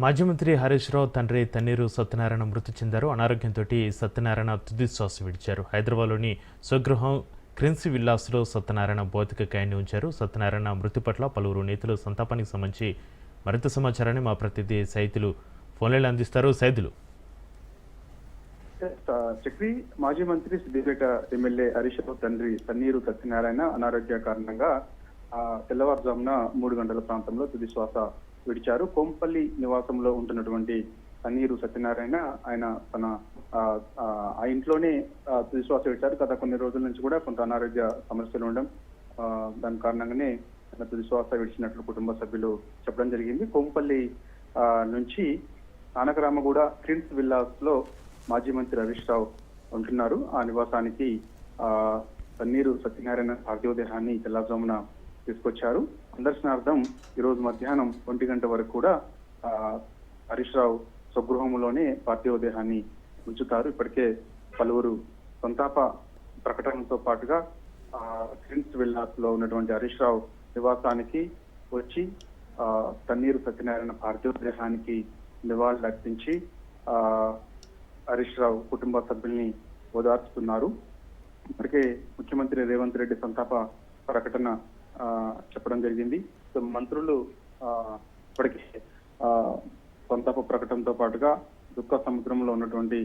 మాజీ మంత్రి హరీష్ రావు తండ్రి తన్నీరు సత్యనారాయణ మృతి చెందారు. అనారోగ్యంతో సత్యనారాయణ తుది శ్వాస విడిచారు. హైదరాబాద్లోని స్వగృహం క్రిన్సి విల్లాస్లో సత్యనారాయణ భౌతిక కాయాన్ని ఉంచారు. సత్యనారాయణ మృతి పట్ల పలువురు నేతలు సంతాపానికి సంబంధించి మరింత సమాచారాన్ని మా ప్రతినిధి సైతులు ఫోన్లలో అందిస్తారు. సైదులు. చక్రి మాజీ మంత్రి సిద్దిపేట ఎమ్మెల్యే హరీష్ రావు తండ్రి తన్నీరు సత్యనారాయణ అనారోగ్య కారణంగా తెల్లవారుజామున మూడు గంటల ప్రాంతంలో తుది శ్వాస విడిచారు. కోంపల్లి నివాసంలో ఉంటున్నటువంటి తన్నీరు సత్యనారాయణ ఆయన తన ఆ, ఇంట్లోనే తుదిశ్వాస తుది శ్వాస విడిచారు. గత కొన్ని రోజుల నుంచి కూడా కొంత అనారోగ్య సమస్యలు ఉండడం దాని కారణంగానే ఆయన తుది శ్వాస విడిచినట్లు కుటుంబ సభ్యులు చెప్పడం జరిగింది. కోంపల్లి ఆ, నుంచి నానకరామగూడ క్రిన్స్ విల్లాస్లో మాజీ మంత్రి హరీష్ రావు ఉంటున్నారు. ఆ నివాసానికి ఆ తన్నీరు సత్యనారాయణ పార్థివ దేహాన్ని తెల్లజామున తీసుకొచ్చారు. సందర్శనార్థం ఈరోజు మధ్యాహ్నం ఒంటి గంట వరకు కూడా హరీష్ రావు స్వగృహంలోనే పార్టీ దేహాన్ని ఉంచుతారు. ఇప్పటికే పలువురు సంతాప ప్రకటనతో పాటుగా క్రిన్స్ విల్లాస్లో ఉన్నటువంటి హరీష్ రావు నివాసానికి వచ్చి ఆ తన్నీరు సత్యనారాయణ పార్థివ దేహానికి నివాళులు అర్పించి ఆ హరీష్ రావు కుటుంబ సభ్యుల్ని ఓదార్చుతున్నారు. ఇప్పటికే ముఖ్యమంత్రి రేవంత్ రెడ్డి సంతాప ప్రకటన చెప్పడం జరిగింది. సో మంత్రులు ఇప్పటికే సంతాప ప్రకటనతో పాటుగా దుఃఖ సముద్రంలో ఉన్నటువంటి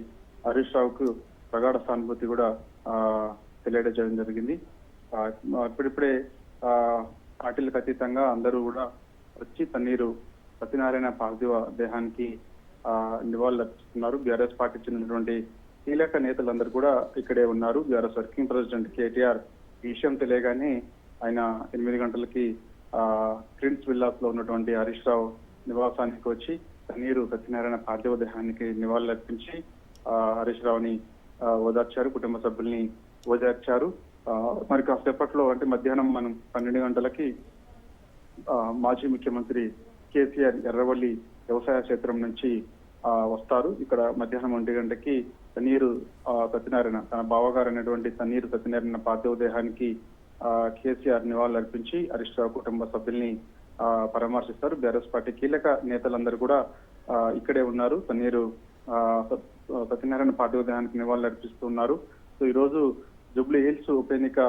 హరీష్ రావుకు ప్రగాఢ సానుభూతి కూడా ఆ, తెలియజేయడం జరిగింది. ఇప్పుడిప్పుడే ఆ, పార్టీలకు అతీతంగా అందరూ కూడా వచ్చి తన్నీరు సత్యనారాయణ పార్థివ దేహానికి నివాళులు అర్పిస్తున్నారు. బీఆర్ఎస్ పార్టీ చెందినటువంటి కీలక నేతలందరూ కూడా ఇక్కడే ఉన్నారు. బీఆర్ఎస్ వర్కింగ్ ప్రెసిడెంట్ కేటీఆర్ విషయం తెలియగానే ఆయన ఎనిమిది గంటలకి ఆ ప్రిన్స్ విల్లాస్లో ఉన్నటువంటి హరీష్ రావు నివాసానికి వచ్చి తన్నీరు సత్యనారాయణ పార్థివ దేహానికి నివాళులర్పించి ఆ హరీష్ రావుని ఓదార్చారు కుటుంబ సభ్యుల్ని ఓదార్చారు. మరి కాసేపట్లో అంటే మధ్యాహ్నం మనం పన్నెండు గంటలకి మాజీ ముఖ్యమంత్రి కేసీఆర్ ఎర్రవల్లి వ్యవసాయ క్షేత్రం నుంచి ఆ, వస్తారు. ఇక్కడ మధ్యాహ్నం ఒంటి గంటకి తన్నీరు ఆ, సత్యనారాయణ తన బావగారు అనేటువంటి తన్నీరు సత్యనారాయణ పార్థివ దేహానికి కేసీఆర్ నివాళులు అర్పించి హరీష్ రావు కుటుంబ సభ్యుల్ని ఆ, పరామర్శిస్తారు. బీఆర్ఎస్ పార్టీ కీలక నేతలందరూ కూడా ఇక్కడే ఉన్నారు. తన్నీరు ఆ, సత్- సత్యనారాయణ పార్టీ ఉదయానికి నివాళులు అర్పిస్తున్నారు సో ఈ రోజు జూబ్లీ హిల్స్ ఉప ఎన్నిక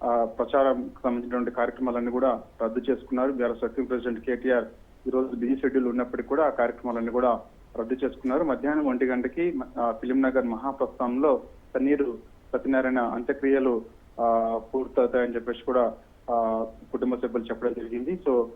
ఆ, ప్రచారం సంబంధించినటువంటి కార్యక్రమాలన్నీ కూడా రద్దు చేసుకున్నారు. బీఆర్ఎస్ వర్కింగ్ ప్రెసిడెంట్ కేటీఆర్ ఈ రోజు బిజీ షెడ్యూల్ ఉన్నప్పటికీ కూడా ఆ కార్యక్రమాలన్నీ కూడా రద్దు చేసుకున్నారు. మధ్యాహ్నం ఒంటి గంటకి ఫిలిం నగర్ మహాప్రస్థానంలో తన్నీరు సత్యనారాయణ అంత్యక్రియలు పూర్తవుతాయని చెప్పేసి కూడా ఆ, కుటుంబ సభ్యులు చెప్పడం జరిగింది. సో